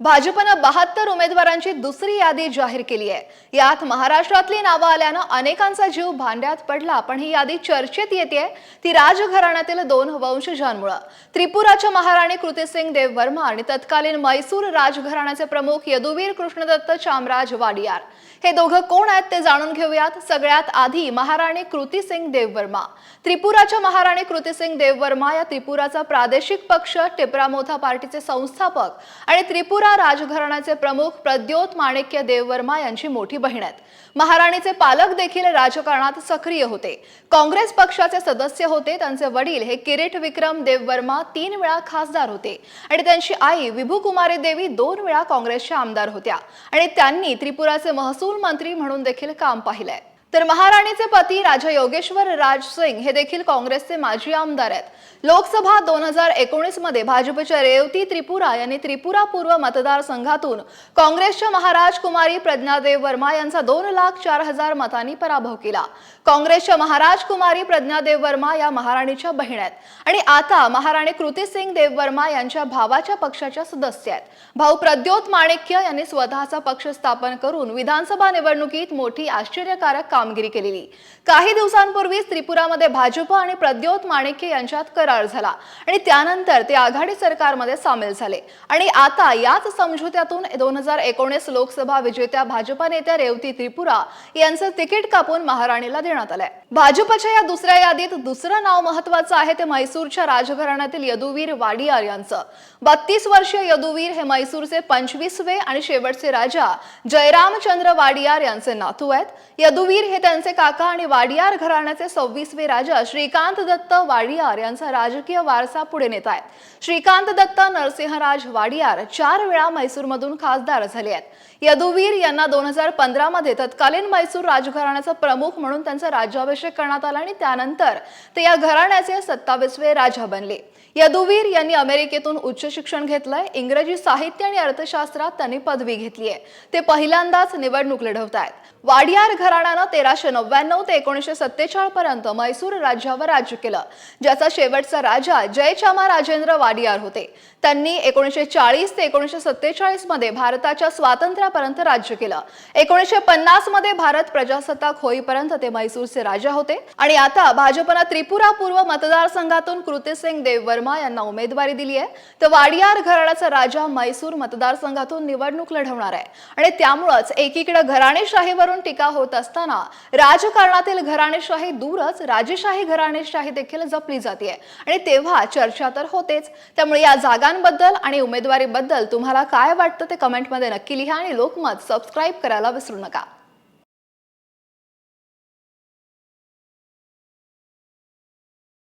भाजपनं बहात्तर उमेदवारांची दुसरी यादी जाहीर केली आहे. यात महाराष्ट्रातली नावं आल्यानं अनेकांचा जीव भांड्यात पडला. पण ही यादी चर्चेत येते ती राजघराण्यातील दोन वंशजांमुळं. त्रिपुराच्या महाराणी कृतीसिंग देव वर्मा आणि तत्कालीन मैसूर राजघराण्याचे प्रमुख यदुवीर कृष्णदत्त चामराज वाडियार. हे दोघं कोण आहेत ते जाणून घेऊयात. सगळ्यात आधी महाराणी कृतीसिंग देव वर्मा. त्रिपुराच्या महाराणी कृतीसिंग देव वर्मा या त्रिपुराचा प्रादेशिक पक्ष टिपरा मोथा पार्टीचे संस्थापक आणि त्रिपुरा राजघराण्याचे प्रमुख प्रद्योत माणिक्य देववर्मा यांची मोठी बहीण आहेत. महाराणीचे पालक देखील राजकारणात सक्रिय होते. काँग्रेस पक्षाचे सदस्य होते त्यांचे वडील हे किरीट विक्रम देववर्मा तीन वेळा खासदार होते. आणि त्यांची आई विभू कुमारी देवी दोन वेळा काँग्रेसच्या आमदार होत्या. आणि त्यांनी त्रिपुराचे महसूल मंत्री म्हणून देखील काम पाहिलंय. तर महाराणीचे पती राजा योगेश्वर राज सिंग हे देखील काँग्रेसचे माजी आमदार आहेत. लोकसभा दोन हजार एकोणीसमध्ये भाजपच्या रेवती त्रिपुरा यांनी त्रिपुरा पूर्व मतदारसंघातून काँग्रेसच्या महाराज कुमारी प्रज्ञादेव वर्मा यांचा दोन लाख चार हजार मतांनी पराभव केला. काँग्रेसच्या महाराज कुमारी प्रज्ञादेव वर्मा या महाराणीच्या बहीण आहेत. आणि आता महाराणी कृती सिंग देव वर्मा यांच्या भावाच्या पक्षाच्या सदस्य आहेत. भाऊ प्रद्योत माणिक्य यांनी स्वतःचा पक्ष स्थापन करून विधानसभा निवडणुकीत मोठी आश्चर्यकारक कामगिरी केलेली. काही दिवसांपूर्वीच त्रिपुरामध्ये भाजप आणि प्रद्योत माणिक्य यांच्यात करार झाला आणि त्यानंतर ते आघाडी सरकारमध्ये सामील झाले. आणि आता याच समझोत्यातून दोन हजार एकोणीस लोकसभा विजेत्या भाजपा नेत्या रेवती त्रिपुरा यांचं तिकीट कापून महाराणीला देण्यात आलंय. भाजपच्या या दुसऱ्या यादीत दुसरं नाव महत्वाचं आहे ते म्हैसूरच्या राजघराण्यातील यदुवीर वाडियार यांचं. बत्तीस वर्षीय यदुवीर हे म्हैसूरचे पंचवीसवे आणि शेवटचे राजा जयरामचंद्र वाडियार यांचे नातू आहेत. यदुवीर हे त्यांचे काका आणि वाडियार घराण्याचे सव्वीसवे राजा श्रीकांत दत्त वाडियार यांचा राजकीय वारसा पुढे नेत आहेत. श्रीकांत दत्त नरसिंहराज वाडियार चार वेळा म्हैसूरमधून खासदार झाले आहेत. यदुवीर यांना दोन हजार पंधरा मध्ये तत्कालीन म्हैसूर राजघराण्याचा प्रमुख म्हणून त्यांचा राज्याभिषेक करण्यात आला आणि त्यानंतर ते या घराण्याचे सत्तावीसवे राजा बनले. यदुवीर यांनी अमेरिकेतून उच्च शिक्षण घेतलंय इंग्रजी साहित्य आणि अर्थशास्त्रात त्यांनी पदवी घेतली आहे ते पहिल्यांदाच निवडणूक लढवत आहेत वाडियार घराण्यानं तेराशे नव्याण्णव ते एकोणीसशे सत्तेचाळ पर्यंत मैसूर राज्यावर राज्य केलं ज्याचा शेवटचा राजा जयचामा राजेंद्र वाडियार होते. त्यांनी एकोणीसशे चाळीस ते एकोणीसशे सत्तेचाळीसमध्ये भारताच्या स्वातंत्र्यापर्यंत राज्य केलं. एकोणीसशे पन्नासमध्ये भारत प्रजासत्ताक होईपर्यंत ते मैसूरचे राजा होते. आणि आता भाजपनं त्रिपुरा पूर्व मतदारसंघातून कृतीसिंग देव वर्मा यांना उमेदवारी दिली आहे. तर वाडियार घराण्याचा राजा मैसूर मतदारसंघातून निवडणूक लढवणार आहे. आणि त्यामुळंच एकीकडे घराणेशाहीवरून टीका होत असताना राजकारणातील घराणेशाही दूरच राजेशाही घराणेशाही देखील जपली जाते आणि तेव्हा चर्चा तर होतेच. त्यामुळे या जागांबद्दल आणि उमेदवारीबद्दल तुम्हाला काय वाटतं ते कमेंटमध्ये नक्की लिहा आणि लोकमत सबस्क्राईब करायला विसरू नका.